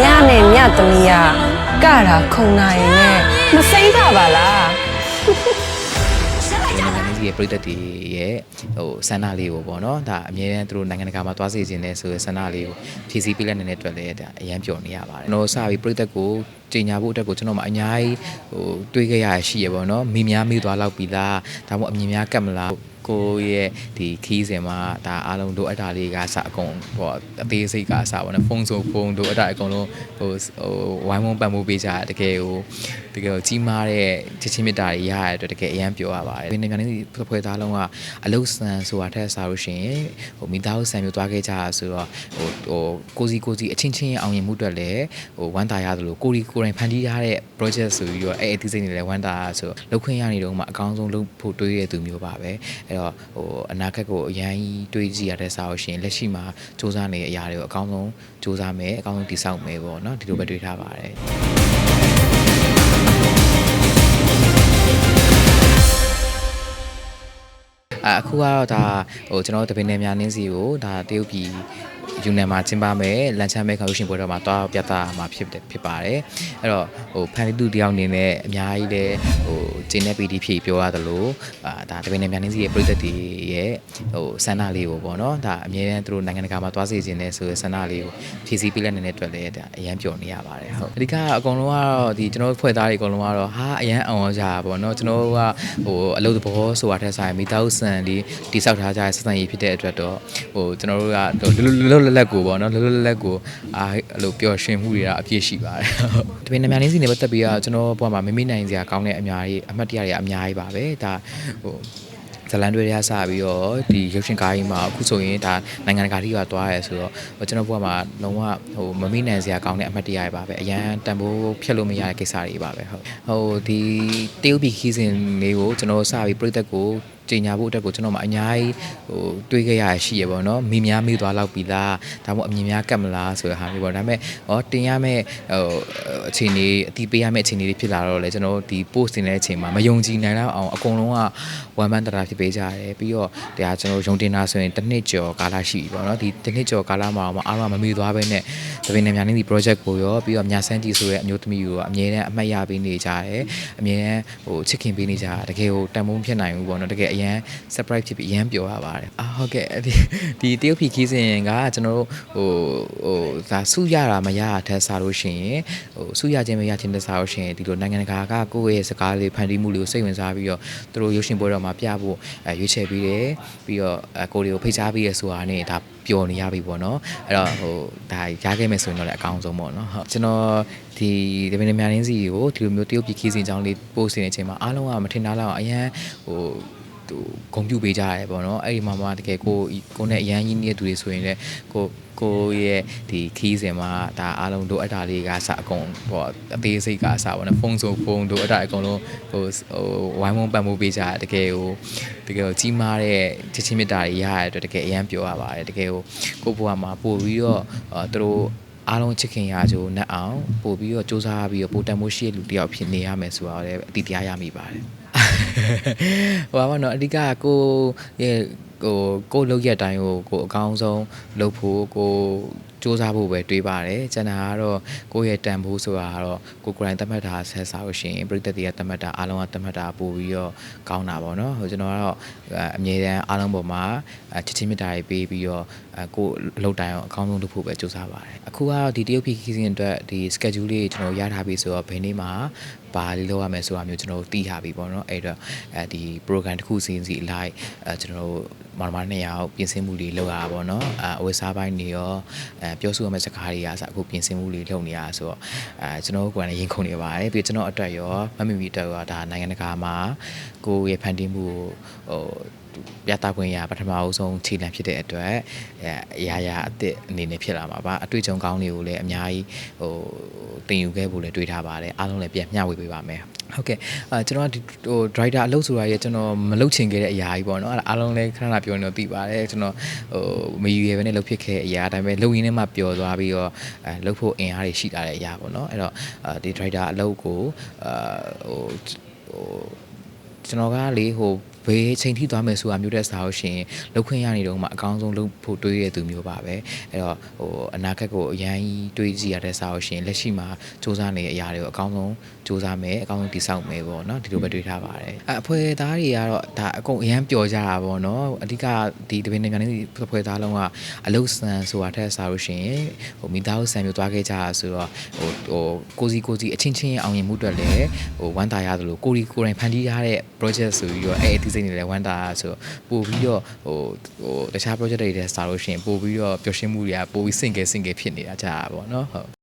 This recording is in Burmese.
ညနဲ့ညသမီးကကတာခုံနိုင်နဲ့မစိမ့်တာပါလားနိုင်ငံနိုင်ငံကြီးရဲ့ပြည်သက်တွေရဲ့ဟိုဆန္ဒလေးကိုပေါ့နော်ဒါအမြဲတမ်းသူတို့နိုင်ငံတကာမှာသွားစီခြင်းနဲ့ဆိုတဲ့ဆန္ဒလေးကိုဖြည့်ဆည်းပေးလိုက်နေတဲ့အတွက်လည်းဒါအရန်ပျော်နေရပါတယ်ကျွန်တော်စပြီးပြည်သက်ကို ကြီးညာဖို့အတွက်ကိုကျွန်တော်မှအများကြီးဟိုတွေးခဲ့ရရှိရပေါ့နော်မိများမိသွားလောက်ပြီလားဒါမှမဟုတ်အမြင်များကတ်မလားကိုယ့်ရဲ့ဒီခီးစင်မှာဒါအားလုံးတို့အပ်တာလေးကစအကုန်ဟိုအသေးစိတ်ကအစပေါ့နော်ဖုန်းဆိုဖုန်းတို့အပ်တာအကုန်လုံးဟိုဟိုဝိုင်းဝန်းပံ့ပိုးပေးကြတာတကယ်ဟိုတကယ်ကြီးမားတဲ့ချစ်ချင်းမြတ်တာတွေရရတဲ့အတွက်တကယ်အရန်ပြောရပါတယ်ဒီနိုင်ငံလေးဖွဲ့သားလုံးကအလုတ်ဆန်ဆိုတာထက်စားလို့ရှိရင်ဟိုမိသားစုဆန်မျိုးသွားခဲ့ကြတာဆိုတော့ဟိုဟိုကိုစီကိုစီအချင်းချင်းအောင်မြင်မှုအတွက်လည်းဟိုဝမ်းသာရတယ်လို့ကိုရီကိုရင်ဖန်တီးထားတဲ့ project ဆိုပြီးတော့အဲ့အသေးစိတ်တွေလည်းဝမ်းသာရဆိုတော့လောက်ခွင့်ရနေတော့မှအကောင်းဆုံးလုပ်ဖို့တွေးရတဲ့သူမျိုးပါပဲအဲ့တော့ဟိုအနာဂတ်ကိုအရန်ကြီးတွေးကြည့်ရတဲ့စားလို့ရှိရင်လက်ရှိမှာစူးစမ်းနေတဲ့အရာတွေကိုအကောင်းဆုံးစူးစမ်းမယ်အကောင်းဆုံးတည်ဆောက်မယ်ပေါ့နော်ဒီလိုပဲတွေးထားပါတယ်အအခုကတော့ဒါဟိုကျွန်တော်တို့တပင်းနယ်များနင်းစီကိုဒါတရုတ်ပြည် ယူနန်မှာကျင်းပမယ်လန်ချမ်းမဲခေါင်းရှင်ပွဲတော်မှာတွားပြသမှာဖြစ်တယ်ဖြစ်ပါတယ်အဲ့တော့ဟိုဖန်တီတူတယောက်အနေနဲ့အများကြီးလဲဟိုကျင်းတဲ့ PD ဖြည့်ပြောရတယ်လို့အာဒါတပင်းနယ်များနင်းစီရဲ့ပြည်သက်တွေရဲ့ဟိုဆန္ဒလေးကိုပေါ့နော်ဒါအမြဲတမ်းသူတို့နိုင်ငံတကာမှာတွားစီခြင်းနဲ့ဆိုတဲ့ဆန္ဒလေးကိုဖြည့်ဆည်းပေးလိုက်နေတဲ့အတွက်လည်းဒါအရန်ပျော်နေရပါတယ်ဟုတ်အဓိကအကုန်လုံးကတော့ဒီကျွန်တော်တို့ဖွဲ့သားတွေအကုန်လုံးကတော့ဟာအရန်အောင်ကြတာပေါ့နော်ကျွန်တော်တို့ကဟိုအလုပ်သဘောဆိုတာထက်ဆိုင်မိသားစုဆန်လေးတိဆောက်ထားကြတဲ့ဆက်ဆံရေးဖြစ်တဲ့အတွက်တော့ဟိုကျွန်တော်တို့ကလွတ်လွတ်လပ်လပ်ကိုပေါ့နော်လွတ်လွတ်လပ်လပ်ကိုအာအဲ့လိုပျော်ရွှင်မှုတွေကအပြည့်ရှိပါတယ်ဟုတ်တပင်းနများလေးစီနေပတ်သက်ပြီးတော့ကျွန်တော်ဘွားမှာမမေ့နိုင်စရာကောင်းတဲ့အများကြီးအမှတ်တရတွေအများကြီးပါပဲဒါဟိုဇလန်တွေရစပြီးတော့ဒီရုပ်ရှင်ကားကြီးမှာအခုဆိုရင်ဒါနိုင်ငံတကာထိပါသွားရဲဆိုတော့ဟိုကျွန်တော်ဘုရားမှာလုံးဝဟိုမမိနိုင်စရာကောင်းတဲ့အမှတ်တရတွေပါပဲအရန်တန်ဖိုးဖြတ်လို့မရတဲ့ကိစ္စတွေပါပဲဟုတ်ဟိုဒီတရုတ်ပြည်ခီးစဉ်လေးကိုကျွန်တော်စပြီးပြိသက်ကို ကြင်ညာဖို့အတွက်ကိုကျွန်တော်မှအများကြီးဟိုတွေးခဲ့ရရှိရပေါ့နော်မိများမိသွားလောက်ပြီလားဒါမှမဟုတ်အမြင်များကတ်မလားဆိုတဲ့ဟာမျိုးပေါ့ဒါပေမဲ့ဟောတင်ရမဲ့ဟိုအခြေအနေအတိပေးရမဲ့အခြေအနေတွေဖြစ်လာတော့လေကျွန်တော်ဒီ post တင်တဲ့အချိန်မှာမယုံကြည်နိုင်တော့အောင်အကုန်လုံးကဝမ်းပန်းတရာဖြစ်ပေးကြတယ်ပြီးတော့တရားကျွန်တော်ယုံတင်တာဆိုရင်တစ်နှစ်ကျော်ကာလရှိပြီပေါ့နော်ဒီတစ်နှစ်ကျော်ကာလမှာအားလုံးကမမေ့သွားဘဲနဲ့တပင်းနေများနေဒီ project ကိုရောပြီးတော့မြဆန်းကြည့်ဆိုတဲ့အမျိုးသမီးကိုအမြဲတမ်းအမှတ်ရပေးနေကြတယ်အမြဲတမ်းဟိုချစ်ခင်ပေးနေကြတာတကယ်ဟိုတန်ဖိုးဖြစ်နိုင်ဘူးပေါ့နော်တကယ်အရန် surprise ဖြစ်ပြီးအရန်ပျော်ရပါတယ်အာဟုတ်ကဲ့ဒီဒီတရုတ်ပြည်ခီးစဉ်ကကျွန်တော်တို့ဟိုဟိုဒါစုရတာမရတာထက်စားလို့ရှိရင်ဟိုစုရခြင်းမရခြင်းတက်စားလို့ရှိရင်ဒီလိုနိုင်ငံတကာကကိုယ့်ရဲ့စကားလေးဖန်တီးမှုလေးကိုစိတ်ဝင်စားပြီးတော့သူတို့ရုပ်ရှင်ပွဲတော်မှာပြဖို့အဲရွေးချယ်ပြီးတယ်ပြီးတော့အကိုတွေကိုဖိတ်ကြားပြီးရဆိုတာနဲ့ဒါပျော်နေရပြီပေါ့နော်အဲ့တော့ဟိုဒါရခဲ့မယ်ဆိုရင်တော့လည်းအကောင်းဆုံးပေါ့နော်ဟုတ်ကျွန်တော်ဒီဒီမင်းများရင်းစီကိုဒီလိုမျိုးတရုတ်ပြည်ခီးစဉ်ကြောင်းလေးပို့နေတဲ့အချိန်မှာအားလုံးကမထင်တာလောက်အရန်ဟို သူဂုံပြူပေးကြရတယ်ပေါ့နော်အဲ့ဒီမှာမှတကယ်ကိုကိုနဲ့အရန်ကြီးနေတဲ့သူတွေဆိုရင်လည်းကိုကိုရဲ့ဒီခီးစင်မှာဒါအားလုံးတို့အပ်တာလေးကစအကုန်ဟိုအသေးစိတ်ကစပေါ့နော်ဖုန်းဆိုဖုန်းတို့အပ်တာအကုန်လုံးဟိုဟိုဝိုင်းဝန်းပံ့ပိုးပေးကြတယ်တကယ်ဟိုတကယ်ဟိုကြီးမားတဲ့ချစ်ချင်းမြတ်တာတွေရရတဲ့အတွက်တကယ်အရန်ပြောရပါတယ်တကယ်ဟိုကိုဘွားမှာပို့ပြီးတော့အာသူတို့အားလုံးချစ်ခင်ရကြိုးနဲ့အောင်ပို့ပြီးတော့စူးစမ်းပြီးတော့ပိုတန်မိုးရှိတဲ့လူတစ်ယောက်ဖြစ်နေရမယ်ဆိုတော့လည်းအတိတရားရမိပါတယ် ဟိုပါတော့အဓိကကိုရဲ့ ဟိုကိုလောက်ရက်တိုင်းကိုကိုအကောင်းဆုံးလုပ်ဖို့ကိုစူးစမ်းဖို့ပဲတွေးပါတယ်ကျန်တာကတော့ကိုယ့်ရဲ့တန်ဖိုးဆိုတာကတော့ကိုကိုယ်တိုင်သတ်မှတ်တာဆက်စားလို့ရှိရင်ပြည်သက်တွေကသတ်မှတ်တာအားလုံးကသတ်မှတ်တာပို့ပြီးတော့ကောင်းတာပေါ့နော်ဟိုကျွန်တော်ကတော့အမြဲတမ်းအားလုံးပေါ်မှာချစ်ချင်းမြတ်တာတွေပေးပြီးတော့ကိုအလုပ်တိုင်းအောင်အကောင်းဆုံးလုပ်ဖို့ပဲစူးစမ်းပါတယ်အခုကတော့ဒီတရုတ်ပြည်ခီးစဉ်အတွက်ဒီ schedule လေးကျွန်တော်ရထားပြီဆိုတော့ဘယ်နေ့မှာဘာလေးလုပ်ရမယ်ဆိုတာမျိုးကျွန်တော်သိထားပြီပေါ့နော်အဲ့တော့အဲဒီ program တစ်ခုစီစီလိုက်အဲကျွန်တော်တို့မောင်မနှစ်ယောက်ပြင်ဆင်မှုတွေလုပ်ရတာပေါ့နော်အဲအဝတ်စားပိုင်းတွေရောအဲပြောဆိုရမယ့်စကားတွေကစအခုပြင်ဆင်မှုတွေလုပ်နေရဆိုတော့အဲကျွန်တော်ကိုယ်ကလည်းရင်ခုန်နေပါတယ်ပြီးကျွန်တော်အတွက်ရောမမီမီအတွက်ရောဒါနိုင်ငံတကာမှာကိုယ့်ရဲ့ဖန်တီးမှုကိုဟို ပြသခွင့်ရပထမအဆုံးခြေလှမ်းဖြစ်တဲ့အတွက်အဲအရာရာအစ်စ်အနေနဲ့ဖြစ်လာမှာပါအတွေ့အကြုံကောင်းတွေကိုလည်းအများကြီးဟိုတင်ယူခဲ့ဖို့လည်းတွေးထားပါတယ်အားလုံးလည်းပြန်မျှဝေပေးပါမယ်ဟုတ်ကဲ့အဲကျွန်တော်ကဒီဟို driver အလုပ်ဆိုတာရဲ့ကျွန်တော်မလုပ်ချင်ခဲ့တဲ့အရာကြီးပေါ့နော်အဲ့ဒါအားလုံးလည်းခဏခဏပြောနေတော့သိပါတယ်ကျွန်တော်ဟိုမယူရပဲနဲ့လုပ်ဖြစ်ခဲ့တဲ့အရာဒါပေမဲ့လုပ်ရင်းနဲ့မှပျော်သွားပြီးတော့အဲလုပ်ဖို့အင်အားတွေရှိလာတဲ့အရာပေါ့နော်အဲ့တော့ဒီ driver အလုပ်ကိုအာဟိုဟိုကျွန်တော်ကလေဟိုဘယ်ချိန်ထိသွားမယ်ဆိုတာမျိုးတဲ့စားလို့ရှိရင်လောက်ခွင့်ရနေတော့မှအကောင်းဆုံးလုပ်ဖို့တွေးရတဲ့သူမျိုးပါပဲအဲ့တော့ဟိုအနာဂတ်ကိုအရန်ကြီးတွေးကြည့်ရတဲ့စားလို့ရှိရင်လက်ရှိမှာစူးစမ်းနေတဲ့အရာတွေကိုအကောင်းဆုံးစူးစမ်းမယ်အကောင်းဆုံးတည်ဆောက်မယ်ပေါ့နော်ဒီလိုပဲတွေးထားပါတယ်အအဖွဲသားတွေကတော့ဒါအကုန်အရန်ပျော်ကြတာပေါ့နော်အဓိကဒီတပင်းနေမြန်နေအဖွဲသားလုံးကအလုတ်ဆန်ဆိုတာထက်စားလို့ရှိရင်ဟိုမိသားစုဆန်မျိုးသွားခဲ့ကြတာဆိုတော့ဟိုဟိုကိုစီကိုစီအချင်းချင်းအောင်ရင်မှုအတွက်လည်းဟိုဝမ်းသာရတယ်လို့ကိုရီကိုယ်တိုင်ဖန်တီးထားတဲ့ project ဆိုပြီးတော့အဲ့အသေးစိတ်တွေလည်းဝမ်းသာရဆိုတော့ပို့ပြီးတော့ဟိုဟိုတခြား project တွေထဲစားလို့ရှိရင်ပို့ပြီးတော့ပျော်ရွှင်မှုတွေကပို့ပြီးစင်ကဲစင်ကဲဖြစ်နေတာကြာတာပေါ့နော်ဟုတ်